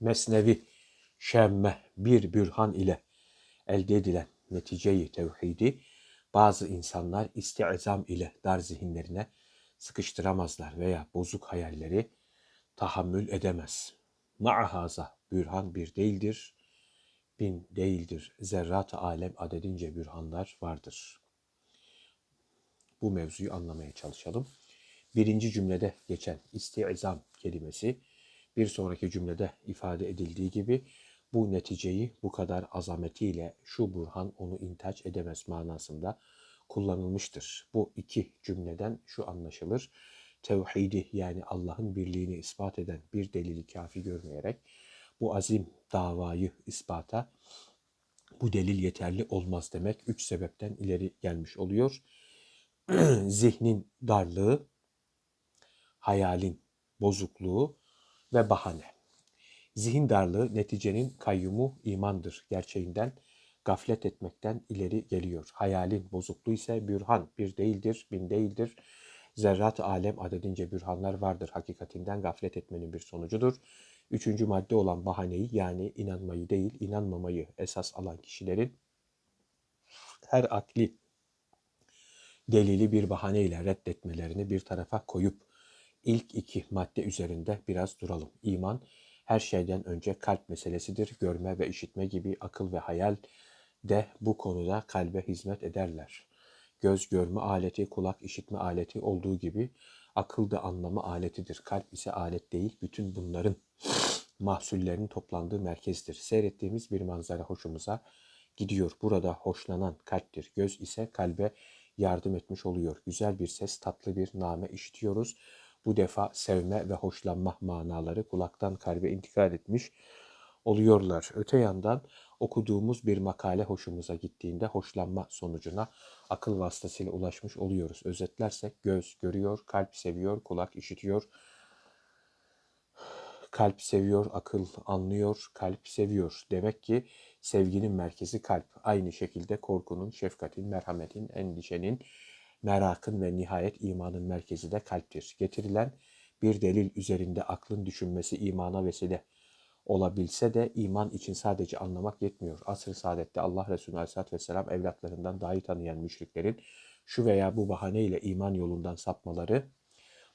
mesnevi şemme bir bürhan ile elde edilen neticeyi tevhidi bazı insanlar isti'zam ile dar zihinlerine sıkıştıramazlar veya bozuk hayalleri tahammül edemez. Ma'ahaza bürhan bir değildir, bin değildir. Zerrat-ı alem adedince bürhanlar vardır. Bu mevzuyu anlamaya çalışalım. Birinci cümlede geçen isti'zam kelimesi bir sonraki cümlede ifade edildiği gibi bu neticeyi bu kadar azametiyle şu burhan onu intaç edemez manasında kullanılmıştır. Bu iki cümleden şu anlaşılır. Tevhidi yani Allah'ın birliğini ispat eden bir delili kafi görmeyerek bu azim davayı ispata bu delil yeterli olmaz demek üç sebepten ileri gelmiş oluyor. Zihnin darlığı, hayalin bozukluğu ve bahane. Zihin darlığı neticenin kayyumu imandır gerçeğinden gaflet etmekten ileri geliyor. Hayalin bozukluğu ise bürhan bir değildir, bin değildir. Zerrat alem adedince bürhanlar vardır. Hakikatinden gaflet etmenin bir sonucudur. Üçüncü madde olan bahaneyi yani inanmayı değil inanmamayı esas alan kişilerin her akli delili bir bahaneyle reddetmelerini bir tarafa koyup ilk iki madde üzerinde biraz duralım. İman her şeyden önce kalp meselesidir. Görme ve işitme gibi akıl ve hayal de bu konuda kalbe hizmet ederler. Göz görme aleti, kulak işitme aleti olduğu gibi akıl da anlama aletidir. Kalp ise alet değil. Bütün bunların mahsullerinin toplandığı merkezdir. Seyrettiğimiz bir manzara hoşumuza gidiyor. Burada hoşlanan kalptir. Göz ise kalbe yardım etmiş oluyor. Güzel bir ses, tatlı bir name işitiyoruz. Bu defa sevme ve hoşlanma manaları kulaktan kalbe intikal etmiş oluyorlar. Öte yandan okuduğumuz bir makale hoşumuza gittiğinde hoşlanma sonucuna akıl vasıtasıyla ulaşmış oluyoruz. Özetlersek göz görüyor, kalp seviyor, kulak işitiyor, kalp seviyor, akıl anlıyor, kalp seviyor. Demek ki sevginin merkezi kalp. Aynı şekilde korkunun, şefkatin, merhametin, endişenin, merakın ve nihayet imanın merkezi de kalptir. Getirilen bir delil üzerinde aklın düşünmesi imana vesile olabilse de iman için sadece anlamak yetmiyor. Asr-ı saadette Allah Resulü Aleyhisselatü Vesselam evlatlarından dahi tanıyan müşriklerin şu veya bu bahaneyle iman yolundan sapmaları,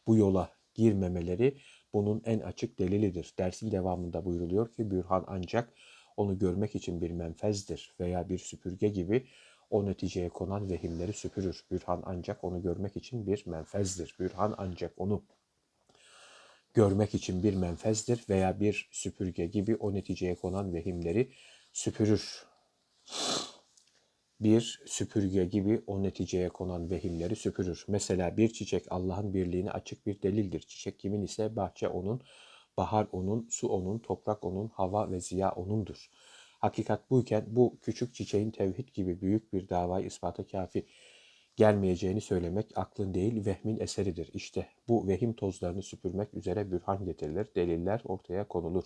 bu yola girmemeleri bunun en açık delilidir. Dersin devamında buyruluyor ki bürhan ancak onu görmek için bir menfezdir veya bir süpürge gibi o neticeye konan vehimleri süpürür. Bürhan ancak onu görmek için bir menfezdir. Bürhan ancak onu görmek için bir menfezdir veya bir süpürge gibi o neticeye konan vehimleri süpürür. Bir süpürge gibi o neticeye konan vehimleri süpürür. Mesela bir çiçek Allah'ın birliğine açık bir delildir. Çiçek kimin ise bahçe onun, bahar onun, su onun, toprak onun, hava ve ziya onundur. Hakikat buyken bu küçük çiçeğin tevhid gibi büyük bir davayı ispata kafi gelmeyeceğini söylemek aklın değil vehmin eseridir. İşte bu vehim tozlarını süpürmek üzere bürhan getirilir, deliller ortaya konulur.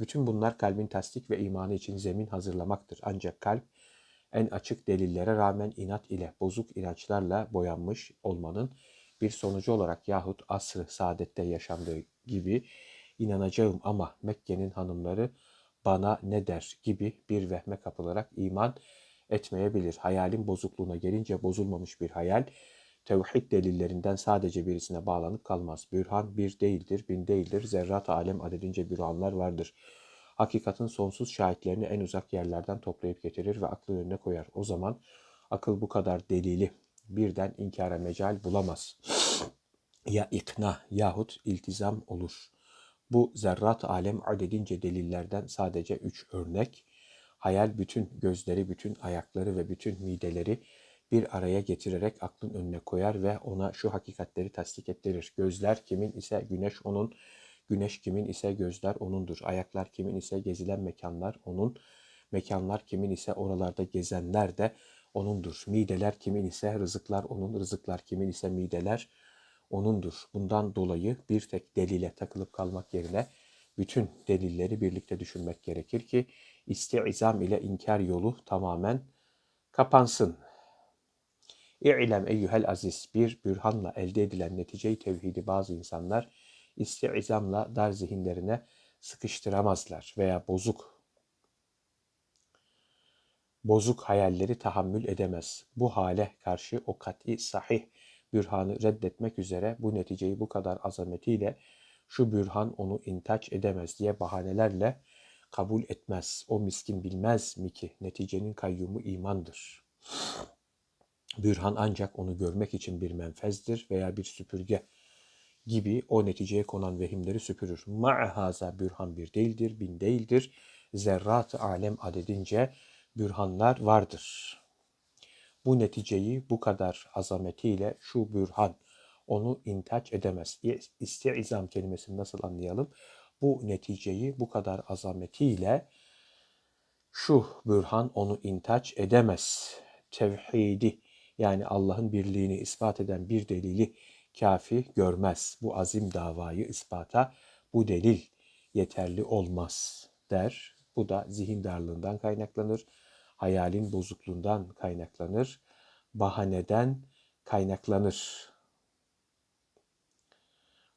Bütün bunlar kalbin tasdik ve imanı için zemin hazırlamaktır. Ancak kalp en açık delillere rağmen inat ile bozuk inançlarla boyanmış olmanın bir sonucu olarak yahut asrı saadette yaşandığı gibi inanacağım ama Mekke'nin hanımları bana ne der gibi bir vehme kapılarak iman etmeyebilir. Hayalin bozukluğuna gelince bozulmamış bir hayal tevhid delillerinden sadece birisine bağlanıp kalmaz. Bürhan bir değildir, bin değildir. Zerrat alem adedince bürhanlar vardır. Hakikatin sonsuz şahitlerini en uzak yerlerden toplayıp getirir ve aklı önüne koyar. O zaman akıl bu kadar delili birden inkara mecal bulamaz. ya ikna yahut iltizam olur. Bu zerrat alem adedince delillerden sadece üç örnek. Hayal bütün gözleri, bütün ayakları ve bütün mideleri bir araya getirerek aklın önüne koyar ve ona şu hakikatleri tasdik ettirir. Gözler kimin ise güneş onun, güneş kimin ise gözler onundur. Ayaklar kimin ise gezilen mekanlar onun, mekanlar kimin ise oralarda gezenler de onundur. Mideler kimin ise rızıklar onun, rızıklar kimin ise mideler onundur. Bundan dolayı bir tek delile takılıp kalmak yerine bütün delilleri birlikte düşünmek gerekir ki isti'zam ile inkar yolu tamamen kapansın. İ'lem eyyuhel aziz bir bürhanla elde edilen neticeyi tevhidi bazı insanlar isti'zamla dar zihinlerine sıkıştıramazlar veya bozuk bozuk hayalleri tahammül edemez. Bu hale karşı o kat'i sahih bürhanı reddetmek üzere bu neticeyi bu kadar azametiyle şu bürhan onu intaç edemez diye bahanelerle kabul etmez. O miskin bilmez mi ki neticenin kayyumu imandır. Bürhan ancak onu görmek için bir menfezdir veya bir süpürge gibi o neticeye konan vehimleri süpürür. Ma'haza bürhan bir değildir, bin değildir. Zerrat alem adedince bürhanlar vardır. Bu neticeyi bu kadar azametiyle şu bürhan onu intaç edemez. İstiizam kelimesini nasıl anlayalım? Bu neticeyi bu kadar azametiyle şu bürhan onu intaç edemez. Tevhidi yani Allah'ın birliğini ispat eden bir delili kafi görmez. Bu azim davayı ispata bu delil yeterli olmaz der. Bu da zihin darlığından kaynaklanır, hayalin bozukluğundan kaynaklanır, bahaneden kaynaklanır.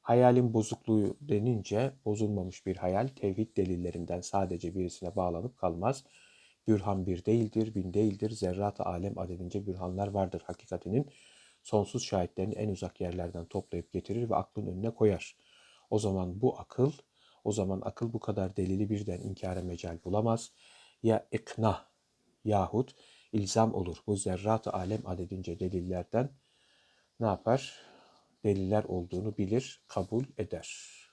Hayalin bozukluğu denince bozulmamış bir hayal tevhid delillerinden sadece birisine bağlanıp kalmaz. Bürhan bir değildir, bin değildir. Zerrat alem adedince bürhanlar vardır. Hakikatinin sonsuz şahitlerini en uzak yerlerden toplayıp getirir ve aklın önüne koyar. O zaman bu akıl, o zaman akıl bu kadar delili birden inkara mecal bulamaz. Ya ikna yahut ilzam olur. Bu zerrat alem adedince delillerden ne yapar? Deliller olduğunu bilir, kabul eder.